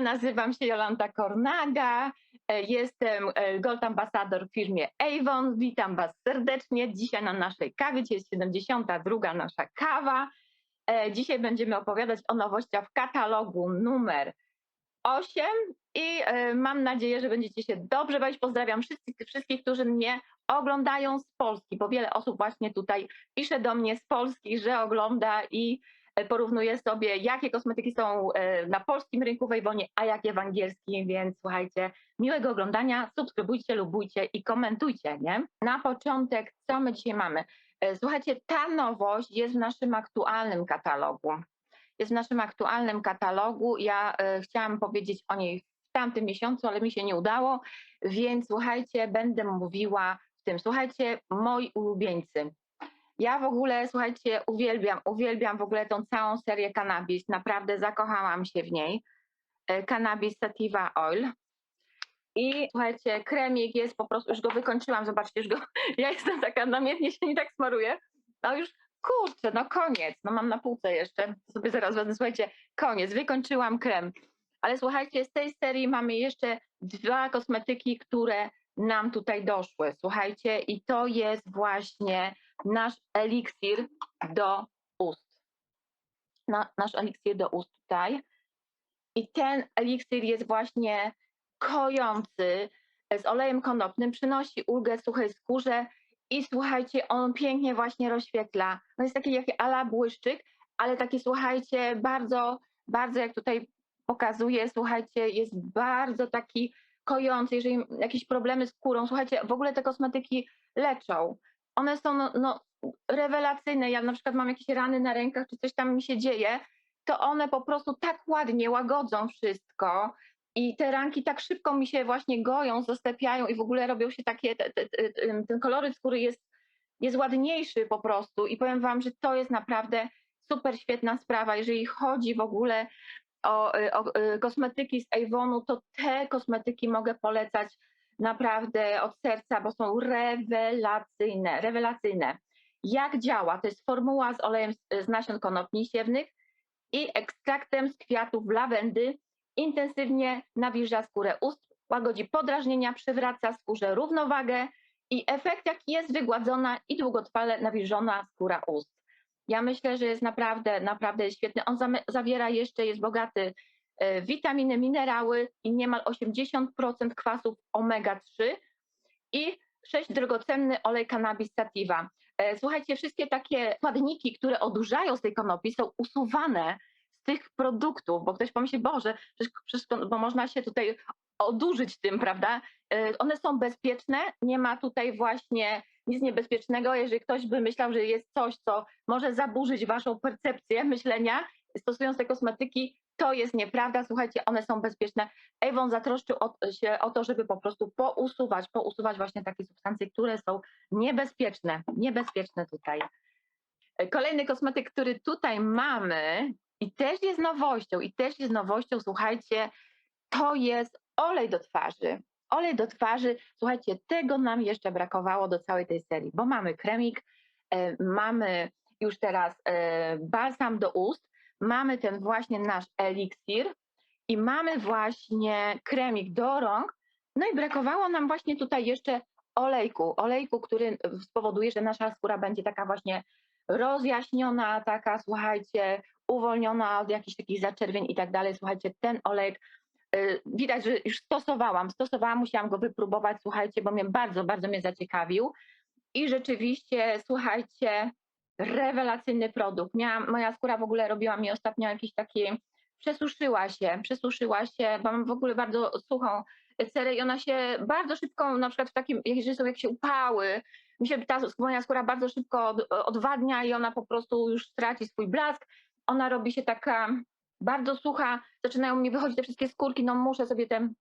nazywam się Jolanta Kornaga. e, Jestem e, Gold Ambassador w firmie Avon. Witam Was serdecznie. Dzisiaj na naszej kawie, dzisiaj jest 72. nasza kawa. E, Dzisiaj będziemy opowiadać o nowościach w katalogu numer 8 i mam nadzieję, że będziecie się dobrze bawić. Pozdrawiam wszystkich, wszystkich, którzy mnie oglądają z Polski, bo wiele osób właśnie tutaj pisze do mnie z Polski, że ogląda i porównuje sobie, jakie kosmetyki są e, na polskim rynku w a jakie w angielskim, więc słuchajcie, miłego oglądania, subskrybujcie, lubujcie i komentujcie, nie? Na początek, co my dzisiaj mamy? E, Słuchajcie, ta nowość jest w naszym aktualnym katalogu. Jest w naszym aktualnym katalogu. Ja e, chciałam powiedzieć o niej w tamtym miesiącu, ale mi się nie udało, więc słuchajcie, będę mówiła w tym. Słuchajcie, moi ulubieńcy. Ja w ogóle, słuchajcie, uwielbiam, uwielbiam w ogóle tą całą serię Cannabis. Naprawdę zakochałam się w niej. E, Cannabis Sativa Oil. I słuchajcie, kremik jest po prostu, już go wykończyłam, zobaczcie, już go, ja jestem taka namiętnie się nie tak smaruję. No już, kurczę, no koniec, no mam na półce jeszcze, sobie zaraz wezmę, słuchajcie, koniec, wykończyłam krem. Ale słuchajcie, z tej serii mamy jeszcze dwa kosmetyki, które nam tutaj doszły, słuchajcie, i to jest właśnie nasz eliksir do ust. Na, nasz eliksir do ust tutaj. I ten eliksir jest właśnie kojący z olejem konopnym, przynosi ulgę suchej skórze i słuchajcie, on pięknie właśnie rozświetla. On jest taki jak ala błyszczyk, ale taki słuchajcie, bardzo, bardzo jak tutaj pokazuje, słuchajcie, jest bardzo taki kojący, jeżeli jakieś problemy z skórą, słuchajcie, w ogóle te kosmetyki leczą. One są no, no, rewelacyjne. Ja na przykład mam jakieś rany na rękach, czy coś tam mi się dzieje, to one po prostu tak ładnie łagodzą wszystko. I te ranki tak szybko mi się właśnie goją, zastepiają i w ogóle robią się takie, te, te, te, ten koloryt skóry jest, jest ładniejszy po prostu. I powiem Wam, że to jest naprawdę super świetna sprawa. Jeżeli chodzi w ogóle o, o, o kosmetyki z Avonu, to te kosmetyki mogę polecać naprawdę od serca, bo są rewelacyjne, rewelacyjne. Jak działa? To jest formuła z olejem z, nasion konopni siewnych i ekstraktem z kwiatów lawendy. Intensywnie nawilża skórę ust, łagodzi podrażnienia, przywraca skórze równowagę i efekt jaki jest wygładzona i długotrwale nawilżona skóra ust. Ja myślę, że jest naprawdę, naprawdę świetny. On zawiera jeszcze, jest bogaty witaminy, minerały i niemal 80% kwasów omega-3 i 6 drogocenny olej cannabis sativa. E, Słuchajcie, wszystkie takie składniki, które odurzają z tej konopi są usuwane z tych produktów, bo ktoś pomyśli, Boże, bo można się tutaj odurzyć tym, prawda? E, One są bezpieczne, nie ma tutaj właśnie nic niebezpiecznego. Jeżeli ktoś by myślał, że jest coś, co może zaburzyć waszą percepcję myślenia, stosując te kosmetyki, to jest nieprawda. Słuchajcie, one są bezpieczne. Avon zatroszczył o, się o to, żeby po prostu pousuwać, pousuwać właśnie takie substancje, które są niebezpieczne, niebezpieczne tutaj. E, Kolejny kosmetyk, który tutaj mamy i też jest nowością, i też jest nowością, słuchajcie, to jest olej do twarzy. Olej do twarzy, słuchajcie, tego nam jeszcze brakowało do całej tej serii, bo mamy kremik, e, mamy już teraz e, balsam do ust, mamy ten właśnie nasz eliksir i mamy właśnie kremik do rąk, no i brakowało nam właśnie tutaj jeszcze olejku, olejku, który spowoduje, że nasza skóra będzie taka właśnie rozjaśniona, taka, słuchajcie, uwolniona od jakichś takich zaczerwień i tak dalej. Słuchajcie, ten olejek y, widać, że już stosowałam, stosowałam, musiałam go wypróbować, słuchajcie, bo mnie bardzo, bardzo mnie zaciekawił. I rzeczywiście, słuchajcie, rewelacyjny produkt. Miałam, moja skóra w ogóle robiła mi ostatnio jakiś taki, przesuszyła się, przesuszyła się, bo mam w ogóle bardzo suchą cerę i ona się bardzo szybko, na przykład w takim, jeżeli są jakieś upały, mi się ta moja skóra bardzo szybko od, odwadnia i ona po prostu już traci swój blask. Ona robi się taka bardzo sucha, zaczynają mi wychodzić te wszystkie skórki, no muszę sobie ten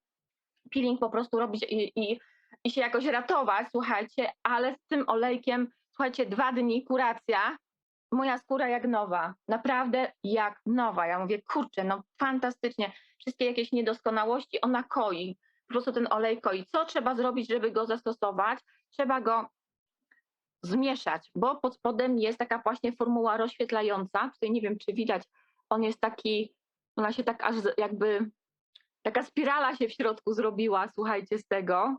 peeling po prostu robić i, i, i się jakoś ratować, słuchajcie, ale z tym olejkiem, słuchajcie, dwa dni kuracja, moja skóra jak nowa, naprawdę jak nowa. Ja mówię, kurczę, no fantastycznie, wszystkie jakieś niedoskonałości ona koi, po prostu ten olej koi. Co trzeba zrobić, żeby go zastosować? Trzeba go zmieszać, bo pod spodem jest taka właśnie formuła rozświetlająca. Tutaj nie wiem, czy widać, on jest taki Ona się tak aż jakby, taka spirala się w środku zrobiła, słuchajcie, z tego.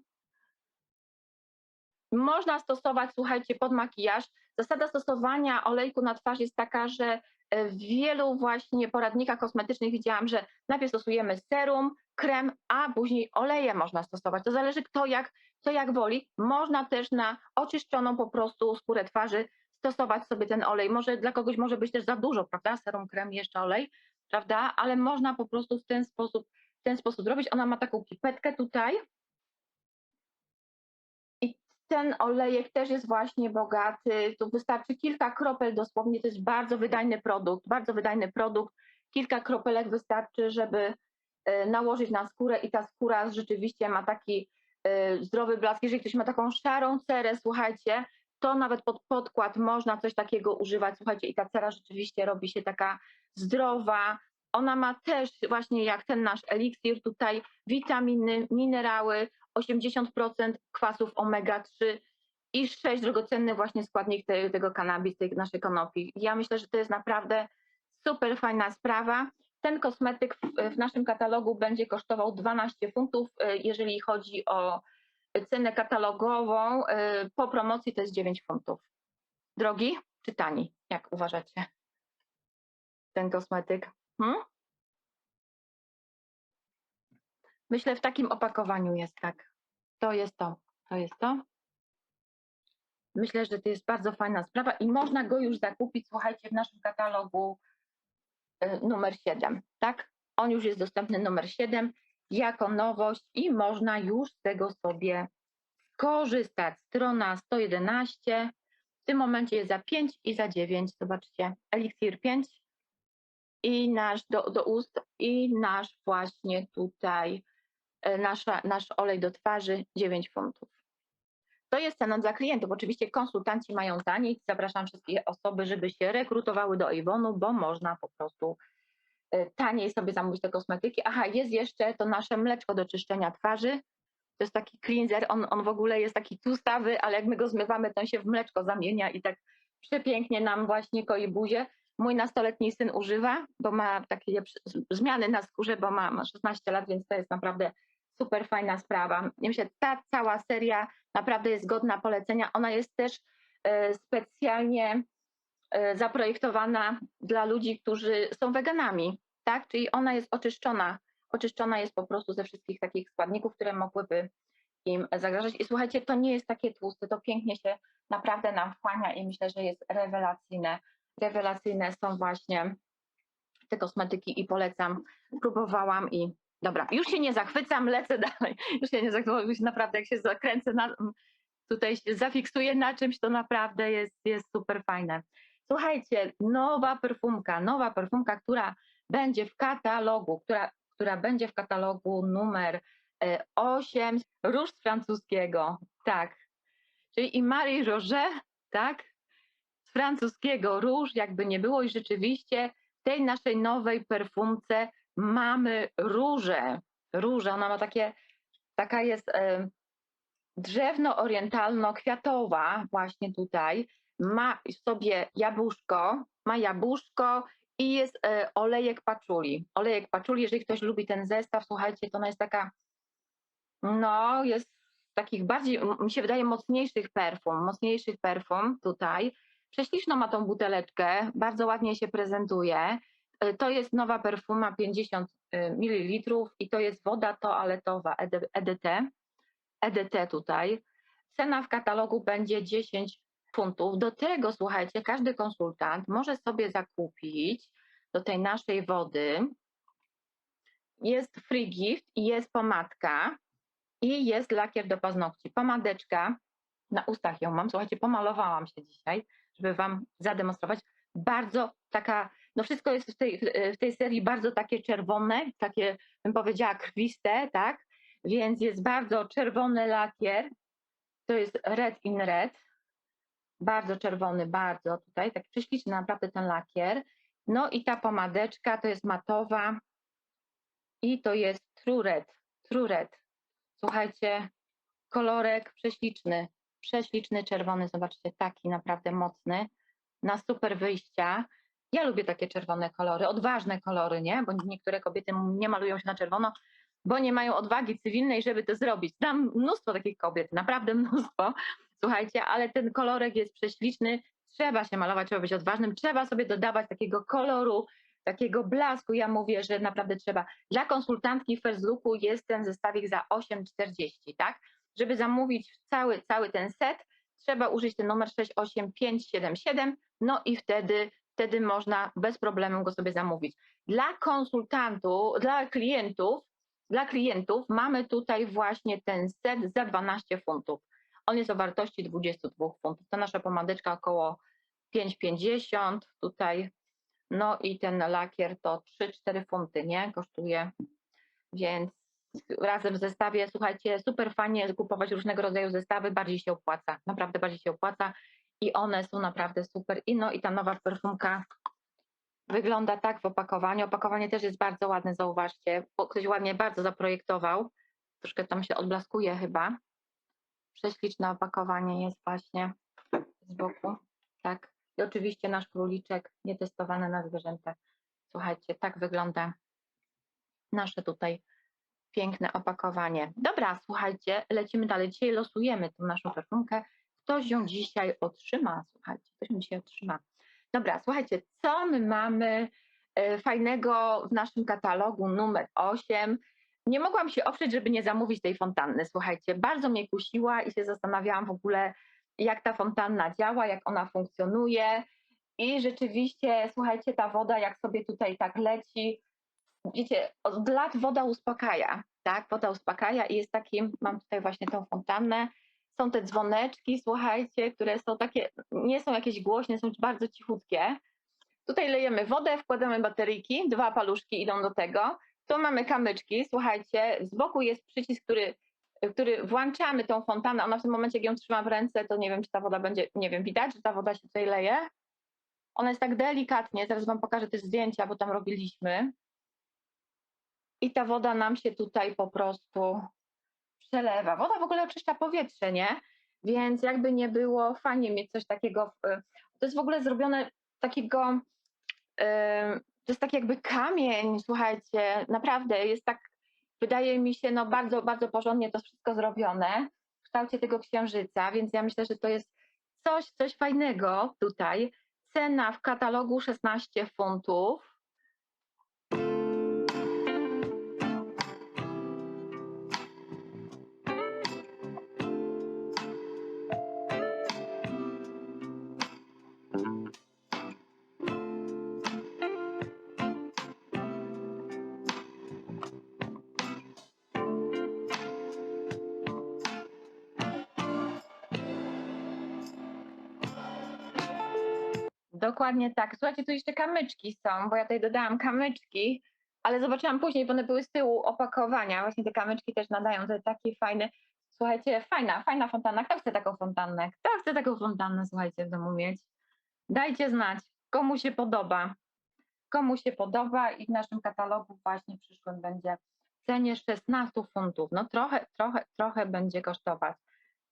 Można stosować, słuchajcie, pod makijaż. Zasada stosowania olejku na twarz jest taka, że e, w wielu właśnie poradnikach kosmetycznych widziałam, że najpierw stosujemy serum, krem, a później oleje można stosować. To zależy kto jak, kto jak woli. Można też na oczyszczoną po prostu skórę twarzy stosować sobie ten olej. Może dla kogoś może być też za dużo, prawda? Serum, krem, jeszcze olej, prawda? Ale można po prostu w ten sposób, w ten sposób robić. Ona ma taką pipetkę tutaj. Ten olejek też jest właśnie bogaty. Tu wystarczy kilka kropel dosłownie. To jest bardzo wydajny produkt, bardzo wydajny produkt. Kilka kropelek wystarczy, żeby e, nałożyć na skórę i ta skóra rzeczywiście ma taki e, zdrowy blask. Jeżeli ktoś ma taką szarą cerę, słuchajcie, to nawet pod podkład można coś takiego używać. Słuchajcie, i ta cera rzeczywiście robi się taka zdrowa. Ona ma też właśnie jak ten nasz eliksir tutaj witaminy, minerały, 80% kwasów omega-3 i 6 drogocenny właśnie składnik te, tego kanabis, tej naszej konopi. Ja myślę, że to jest naprawdę super fajna sprawa. Ten kosmetyk w, w naszym katalogu będzie kosztował 12 funtów, y, jeżeli chodzi o cenę katalogową. y, Po promocji to jest 9 funtów. Drogi czy tani? Jak uważacie? Ten kosmetyk? Hmm? Myślę, w takim opakowaniu jest tak. To jest to. To jest to. Myślę, że to jest bardzo fajna sprawa i można go już zakupić, słuchajcie, w naszym katalogu y, numer 7, tak? On już jest dostępny numer 7 jako nowość i można już z tego sobie korzystać. Strona 111. W tym momencie jest za 5 i za 9. Zobaczcie, eliksir 5 i nasz do, do ust i nasz właśnie tutaj nasza, nasz olej do twarzy 9 funtów. To jest cena dla klientów. Oczywiście konsultanci mają taniej. Zapraszam wszystkie osoby, żeby się rekrutowały do Avonu, bo można po prostu e, taniej sobie zamówić te kosmetyki. Aha, jest jeszcze to nasze mleczko do czyszczenia twarzy. To jest taki cleanser, on, on w ogóle jest taki tłustawy, ale jak my go zmywamy, to on się w mleczko zamienia i tak przepięknie nam właśnie koi buzię. Mój nastoletni syn używa, bo ma takie zmiany na skórze, bo ma 16 lat, więc to jest naprawdę super fajna sprawa. Myślę, ta cała seria naprawdę jest godna polecenia. Ona jest też e, specjalnie e, zaprojektowana dla ludzi, którzy są weganami, tak? Czyli ona jest oczyszczona. Oczyszczona jest po prostu ze wszystkich takich składników, które mogłyby im zagrażać. I słuchajcie, to nie jest takie tłuste, to pięknie się naprawdę nam wchłania i myślę, że jest rewelacyjne. Rewelacyjne są właśnie te kosmetyki i polecam. Próbowałam i dobra, już się nie zachwycam, lecę dalej. Już się nie zachwycam, już naprawdę jak się zakręcę, na, tutaj się zafiksuję na czymś, to naprawdę jest, jest super fajne. Słuchajcie, nowa perfumka, nowa perfumka, która będzie w katalogu, która, która będzie w katalogu numer e, 8, róż z francuskiego, tak. Czyli i Marie Roger, tak, z francuskiego róż, jakby nie było i rzeczywiście tej naszej nowej perfumce mamy róże. Róże, ona ma takie, taka jest e, drzewno-orientalno-kwiatowa właśnie tutaj. Ma sobie jabłuszko, ma jabłuszko i jest e, olejek paczuli. Olejek paczuli, jeżeli ktoś lubi ten zestaw, słuchajcie, to ona jest taka, no jest takich bardziej, mi się wydaje, mocniejszych perfum, mocniejszych perfum tutaj. Prześliczną ma tą buteleczkę, bardzo ładnie się prezentuje. E, To jest nowa perfuma 50 ml i to jest woda toaletowa ED- EDT. EDT tutaj. Cena w katalogu będzie 10 funtów. Do tego, słuchajcie, każdy konsultant może sobie zakupić do tej naszej wody. Jest free gift i jest pomadka i jest lakier do paznokci. Pomadeczka, na ustach ją mam, słuchajcie, pomalowałam się dzisiaj, żeby Wam zademonstrować. Bardzo taka, no wszystko jest w tej, w tej serii bardzo takie czerwone, takie bym powiedziała krwiste, tak? Więc jest bardzo czerwony lakier. To jest red in red. Bardzo czerwony, bardzo tutaj. Tak prześliczny naprawdę ten lakier. No i ta pomadeczka to jest matowa. I to jest true red. True red. Słuchajcie, kolorek prześliczny. Prześliczny czerwony, zobaczcie, taki naprawdę mocny. Na super wyjścia. Ja lubię takie czerwone kolory, odważne kolory, nie? Bo niektóre kobiety nie malują się na czerwono, bo nie mają odwagi cywilnej, żeby to zrobić. Znam mnóstwo takich kobiet, naprawdę mnóstwo. Słuchajcie, ale ten kolorek jest prześliczny. Trzeba się malować, trzeba być odważnym, trzeba sobie dodawać takiego koloru, takiego blasku. Ja mówię, że naprawdę trzeba. Dla konsultantki First Looku jest ten zestawik za 8,40, tak? Żeby zamówić cały, cały ten set, trzeba użyć ten numer 68577, no i wtedy, wtedy można bez problemu go sobie zamówić. Dla konsultantów, dla klientów, dla klientów mamy tutaj właśnie ten set za 12 funtów. On jest o wartości 22 funtów. To nasza pomadeczka około 5,50 tutaj. No i ten lakier to 3-4 funty, nie? Kosztuje. Więc razem w zestawie, słuchajcie, super fajnie kupować różnego rodzaju zestawy, bardziej się opłaca. Naprawdę bardziej się opłaca i one są naprawdę super. I no i ta nowa perfumka wygląda tak w opakowaniu. Opakowanie też jest bardzo ładne, zauważcie. bo Ktoś ładnie bardzo zaprojektował. Troszkę tam się odblaskuje chyba. Prześliczne opakowanie jest właśnie z boku. Tak. I oczywiście nasz króliczek nietestowany na zwierzętach. Słuchajcie, tak wygląda nasze tutaj piękne opakowanie. Dobra, słuchajcie, lecimy dalej. Dzisiaj losujemy tą naszą perfumkę. Ktoś ją dzisiaj otrzyma. Słuchajcie, ktoś ją dzisiaj otrzyma. Dobra, słuchajcie, co my mamy e, fajnego w naszym katalogu numer 8? Nie mogłam się oprzeć, żeby nie zamówić tej fontanny. Słuchajcie, bardzo mnie kusiła i się zastanawiałam w ogóle, jak ta fontanna działa, jak ona funkcjonuje. I rzeczywiście, słuchajcie, ta woda, jak sobie tutaj tak leci, wiecie, od lat woda uspokaja, tak? Woda uspokaja i jest takim, mam tutaj właśnie tą fontannę, są te dzwoneczki, słuchajcie, które są takie, nie są jakieś głośne, są bardzo cichutkie. Tutaj lejemy wodę, wkładamy bateryjki, dwa paluszki idą do tego. Tu mamy kamyczki, słuchajcie, z boku jest przycisk, który, który włączamy tą fontannę. Ona w tym momencie, jak ją trzymam w ręce, to nie wiem, czy ta woda będzie, nie wiem, widać, że ta woda się tutaj leje. Ona jest tak delikatnie, zaraz wam pokażę te zdjęcia, bo tam robiliśmy. I ta woda nam się tutaj po prostu przelewa. Woda w ogóle oczyszcza powietrze, nie? Więc jakby nie było, fajnie mieć coś takiego. To jest w ogóle zrobione takiego. To jest tak jakby kamień, słuchajcie, naprawdę jest tak, wydaje mi się, no bardzo, bardzo porządnie to wszystko zrobione w kształcie tego księżyca, więc ja myślę, że to jest coś, coś fajnego tutaj. Cena w katalogu 16 funtów. Dokładnie tak. Słuchajcie, tu jeszcze kamyczki są, bo ja tutaj dodałam kamyczki, ale zobaczyłam później, bo one były z tyłu opakowania. Właśnie te kamyczki też nadają te takie fajne. Słuchajcie, fajna, fajna fontanna. Kto chce taką fontannę? Kto chce taką fontannę, słuchajcie, w domu mieć? Dajcie znać, komu się podoba. Komu się podoba i w naszym katalogu właśnie przyszłym będzie w cenie 16 funtów. No trochę, trochę, trochę będzie kosztować,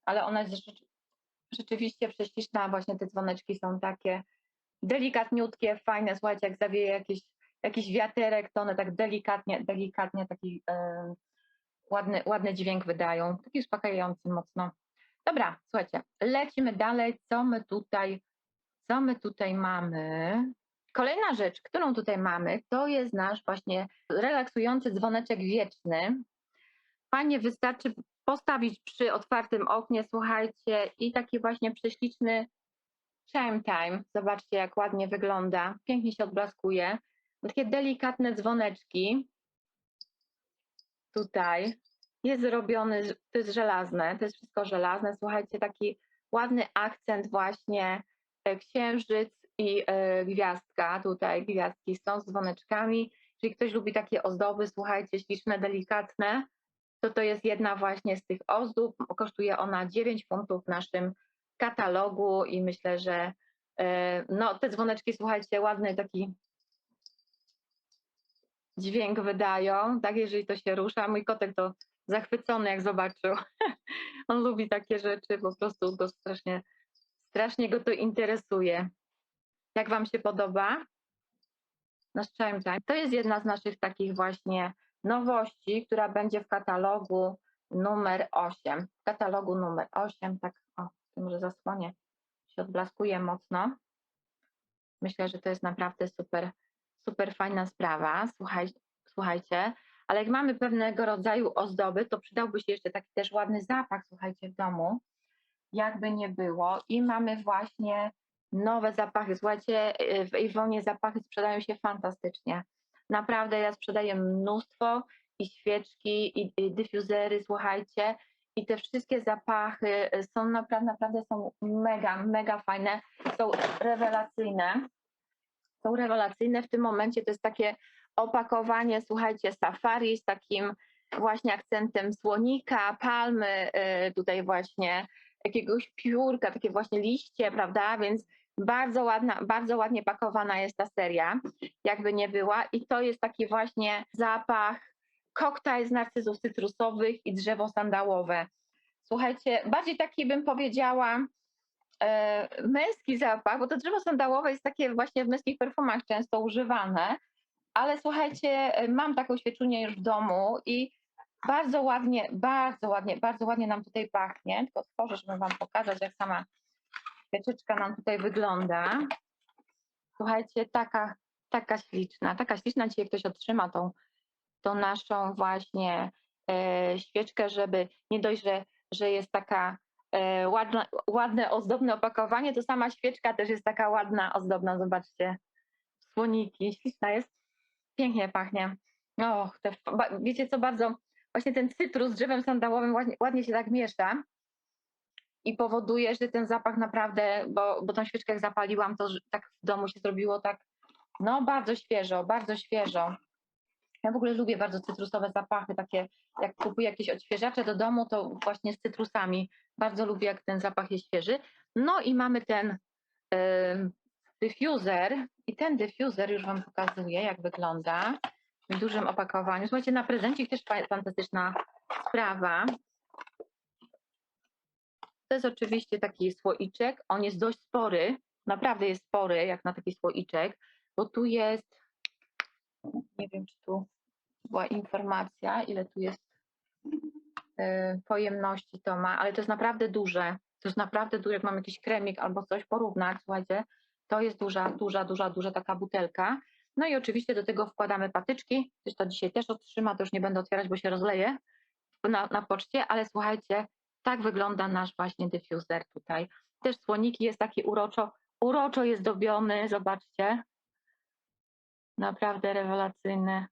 ale ona jest rzecz- rzeczywiście prześliczna. Właśnie te dzwoneczki są takie delikatniutkie, fajne. Słuchajcie, jak zawieje jakiś, wiaterek, to one tak delikatnie, delikatnie taki ładny, ładny dźwięk wydają. Taki uspokajający mocno. Dobra, słuchajcie, lecimy dalej. Co my tutaj, co my tutaj mamy? Kolejna rzecz, którą tutaj mamy, to jest nasz właśnie relaksujący dzwoneczek wieczny. Fajnie wystarczy postawić przy otwartym oknie, słuchajcie, i taki właśnie prześliczny Chime time. Zobaczcie, jak ładnie wygląda. Pięknie się odblaskuje. Takie delikatne dzwoneczki. Tutaj jest zrobiony, to jest żelazne, to jest wszystko żelazne. Słuchajcie, taki ładny akcent właśnie e, księżyc i e, gwiazdka. Tutaj gwiazdki są z dzwoneczkami. Jeżeli ktoś lubi takie ozdoby, słuchajcie, śliczne, delikatne, to to jest jedna właśnie z tych ozdób. Kosztuje ona 9 funtów w naszym katalogu i myślę, że e, no, te dzwoneczki, słuchajcie, ładny taki dźwięk wydają, tak, jeżeli to się rusza. Mój kotek to zachwycony, jak zobaczył. On lubi takie rzeczy, po prostu go strasznie, strasznie go to interesuje. Jak wam się podoba? nasz Chime Time. To jest jedna z naszych takich właśnie nowości, która będzie w katalogu numer 8. W katalogu numer 8, tak o, może zasłonię, się odblaskuje mocno. Myślę, że to jest naprawdę super, super fajna sprawa. Słuchaj, słuchajcie, ale jak mamy pewnego rodzaju ozdoby, to przydałby się jeszcze taki też ładny zapach, słuchajcie, w domu, jakby nie było. I mamy właśnie nowe zapachy. Słuchajcie, w Iwonie zapachy sprzedają się fantastycznie. Naprawdę ja sprzedaję mnóstwo i świeczki, i, i dyfuzery, słuchajcie. I te wszystkie zapachy są naprawdę, naprawdę są mega, mega fajne, są rewelacyjne. Są rewelacyjne w tym momencie. To jest takie opakowanie, słuchajcie, safari z takim właśnie akcentem słonika, palmy, y, tutaj właśnie jakiegoś piórka, takie właśnie liście, prawda? Więc bardzo ładna, bardzo ładnie pakowana jest ta seria, jakby nie była. I to jest taki właśnie zapach, koktajl z narcyzów cytrusowych i drzewo sandałowe. Słuchajcie, bardziej taki bym powiedziała e, męski zapach, bo to drzewo sandałowe jest takie właśnie w męskich perfumach często używane, ale słuchajcie, e, mam taką świeczunię już w domu i bardzo ładnie, bardzo ładnie, bardzo ładnie nam tutaj pachnie. Tylko otworzę, żeby wam pokazać, jak sama świeczeczka nam tutaj wygląda. Słuchajcie, taka, taka śliczna, taka śliczna. Dzisiaj ktoś otrzyma tą, tą naszą właśnie e, świeczkę, żeby nie dość, że, że jest taka e, ładna, ładne, ozdobne opakowanie, to sama świeczka też jest taka ładna, ozdobna. Zobaczcie, słoniki, śliczna jest, pięknie pachnie. Och, te, wiecie co, bardzo właśnie ten cytrus z drzewem sandałowym ładnie, ładnie się tak miesza i powoduje, że ten zapach naprawdę, bo, bo tą świeczkę jak zapaliłam, to tak w domu się zrobiło tak, no bardzo świeżo, bardzo świeżo. Ja w ogóle lubię bardzo cytrusowe zapachy, takie jak kupuję jakieś odświeżacze do domu, to właśnie z cytrusami. Bardzo lubię, jak ten zapach jest świeży. No i mamy ten diffuser i ten diffuser już Wam pokazuję, jak wygląda w dużym opakowaniu. Słuchajcie, na prezencik też fa- fantastyczna sprawa. To jest oczywiście taki słoiczek. On jest dość spory, naprawdę jest spory, jak na taki słoiczek, bo tu jest, nie wiem, czy tu była informacja, ile tu jest y, pojemności to ma, ale to jest naprawdę duże. To jest naprawdę duże, jak mam jakiś kremik albo coś porównać, słuchajcie, to jest duża, duża, duża, duża taka butelka. No i oczywiście do tego wkładamy patyczki, to dzisiaj też otrzyma, to już nie będę otwierać, bo się rozleje na, na poczcie, ale słuchajcie, tak wygląda nasz właśnie diffuser tutaj. Też słoniki jest taki uroczo, uroczo jest zdobiony, zobaczcie. Naprawdę rewelacyjny.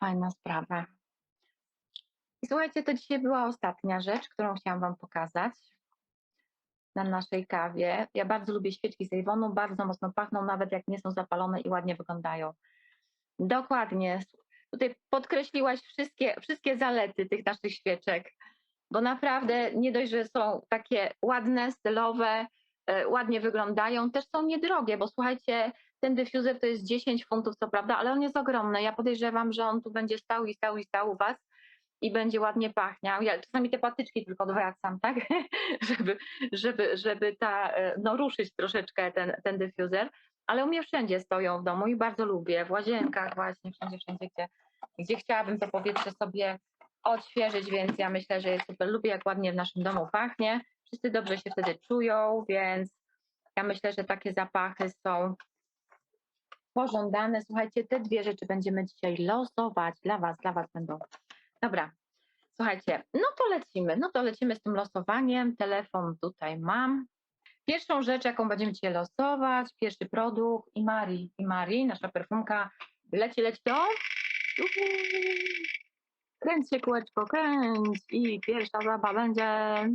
Fajna sprawa. I słuchajcie, to dzisiaj była ostatnia rzecz, którą chciałam Wam pokazać na naszej kawie. Ja bardzo lubię świeczki z Avonu, bardzo mocno pachną, nawet jak nie są zapalone i ładnie wyglądają. Dokładnie. Tutaj podkreśliłaś wszystkie, wszystkie zalety tych naszych świeczek, bo naprawdę nie dość, że są takie ładne, stylowe, e, ładnie wyglądają, też są niedrogie, bo słuchajcie, ten diffuser to jest 10 funtów, co prawda, ale on jest ogromny. Ja podejrzewam, że on tu będzie stał i stał i stał u Was i będzie ładnie pachniał. Ja czasami te patyczki tylko odwracam, tak, żeby, żeby, żeby ta, e, no ruszyć troszeczkę ten, ten diffuser, ale u mnie wszędzie stoją w domu i bardzo lubię, w łazienkach właśnie, wszędzie, wszędzie, gdzie, gdzie chciałabym to powietrze sobie odświeżyć, więc ja myślę, że jest super. Lubię, jak ładnie w naszym domu pachnie. Wszyscy dobrze się wtedy czują, więc ja myślę, że takie zapachy są pożądane. Słuchajcie, te dwie rzeczy będziemy dzisiaj losować dla Was, dla Was będą. Dobra, słuchajcie, no to lecimy, no to lecimy z tym losowaniem. Telefon tutaj mam. Pierwszą rzecz, jaką będziemy dzisiaj losować, pierwszy produkt i Mari, i Mari, nasza perfumka. Leci, leci to. Kręć się kółeczko, kręć i pierwsza zabawa będzie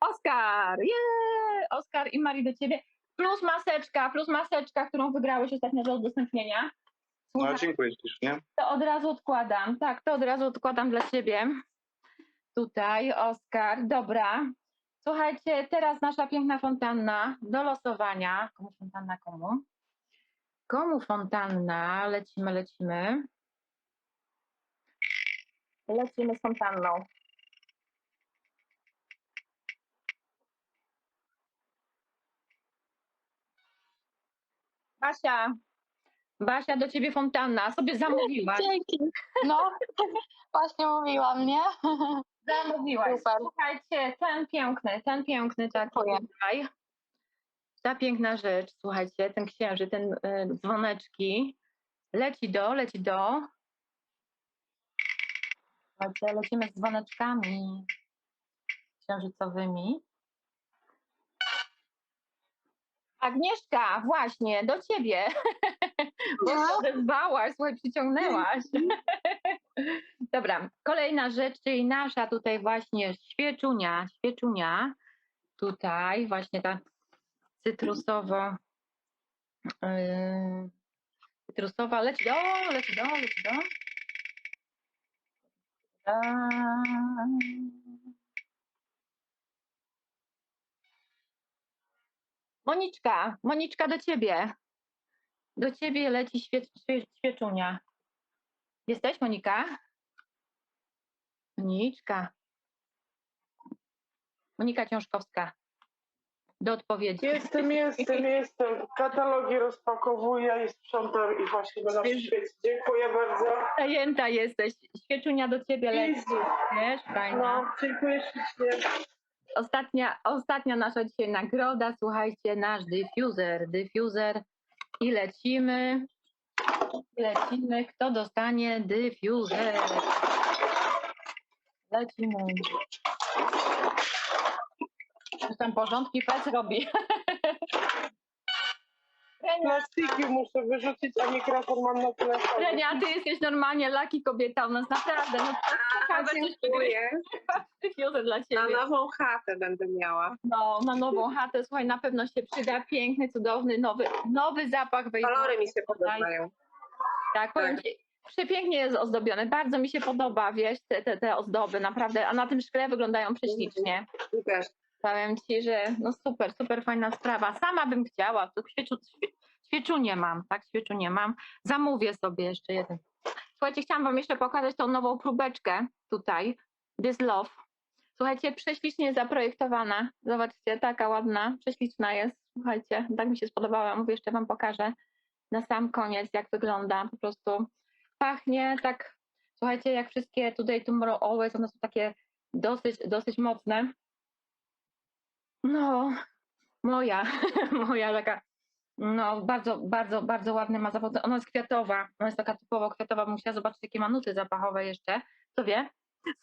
Oskar! Yeah! Oskar i Mari do ciebie. Plus maseczka, plus maseczka, którą wygrałeś ostatnio do udostępnienia. No dziękuję ślicznie. to od razu odkładam. Tak, to od razu odkładam dla ciebie. Tutaj, Oskar. Dobra. Słuchajcie, teraz nasza piękna fontanna do losowania. Komu fontanna, komu? Komu fontanna? Lecimy, lecimy. Lecimy z fontanną. Basia, Basia, do ciebie fontanna. Sobie zamówiłaś. Dzięki. No, właśnie mówiłam, nie? Zamówiłaś. Super. Słuchajcie, ten piękny, ten piękny taki tutaj. Ta piękna rzecz, słuchajcie, ten księżyc, ten y, dzwoneczki. Leci do, leci do. Słuchajcie, lecimy z dzwoneczkami księżycowymi. Agnieszka, właśnie, do ciebie. Bo się No. odezwałaś, słuchaj, przyciągnęłaś. Dobra, kolejna rzecz, czyli nasza tutaj właśnie świeczunia, świeczunia. Tutaj właśnie ta cytrusowo, yy, cytrusowa, leci do, leci do, leci do. Ta. Moniczka, Moniczka do ciebie. Do ciebie leci świe, świe, świeczunia. Jesteś, Monika? Moniczka. Monika Ciążkowska. Do odpowiedzi. Jestem, jestem, jestem. Katalogi rozpakowuję i sprzątam i właśnie będę Wiesz- świecić. Dziękuję bardzo. Zajęta jesteś. Świeczunia do ciebie leci. Wiesz, fajna. No, dziękuję ślicznie. Ostatnia, ostatnia nasza dzisiaj nagroda. Słuchajcie, nasz diffuser. Diffuser. I lecimy. Lecimy. Kto dostanie diffuser? Lecimy. Tam porządki pes robi. Plastiki muszę wyrzucić, a mikrofon mam na telefonie. Renia, ty jesteś normalnie laki kobieta u nas, naprawdę. No, A, ciekawe, coś dziękuję. dla Na ciebie. nową chatę będę miała. No, na nową chatę, słuchaj, na pewno się przyda. Piękny, cudowny, nowy, nowy zapach wejdzie. Kolory mi się podobają. Tak, powiem ci, przepięknie jest ozdobiony. Bardzo mi się podoba, wiesz, te, te, te ozdoby, naprawdę. A na tym szkle wyglądają prześlicznie. I też. Powiem ci, że no super, super fajna sprawa. Sama bym chciała, tu świeczu, świe, świeczu nie mam, tak, świeczu nie mam. Zamówię sobie jeszcze jeden. Słuchajcie, chciałam wam jeszcze pokazać tą nową próbeczkę tutaj, This Love. Słuchajcie, prześlicznie zaprojektowana. Zobaczcie, taka ładna, prześliczna jest. Słuchajcie, tak mi się spodobała. Mówię, jeszcze wam pokażę na sam koniec, jak wygląda. Po prostu pachnie tak, słuchajcie, jak wszystkie Today, Tomorrow, Always, one są takie dosyć, dosyć mocne. No, moja, moja taka, no bardzo, bardzo, bardzo ładny ma zawód. Ona jest kwiatowa, ona jest taka typowo kwiatowa, bym musiała zobaczyć jakie ma nuty zapachowe jeszcze. Kto wie?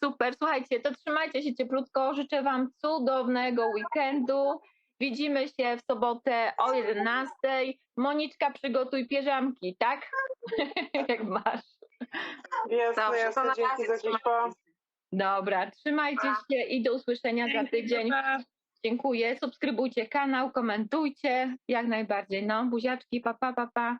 Super, słuchajcie, to trzymajcie się cieplutko, życzę Wam cudownego weekendu. Widzimy się w sobotę o 11. Moniczka, przygotuj pierzamki, tak? Jak masz. Jasne, Dobrze, to jasne, na dzięki razie za dziś. Dobra, trzymajcie się i do usłyszenia za tydzień. Dziękuję. Subskrybujcie kanał, komentujcie. Jak najbardziej. No, buziaczki, pa, pa, pa, pa.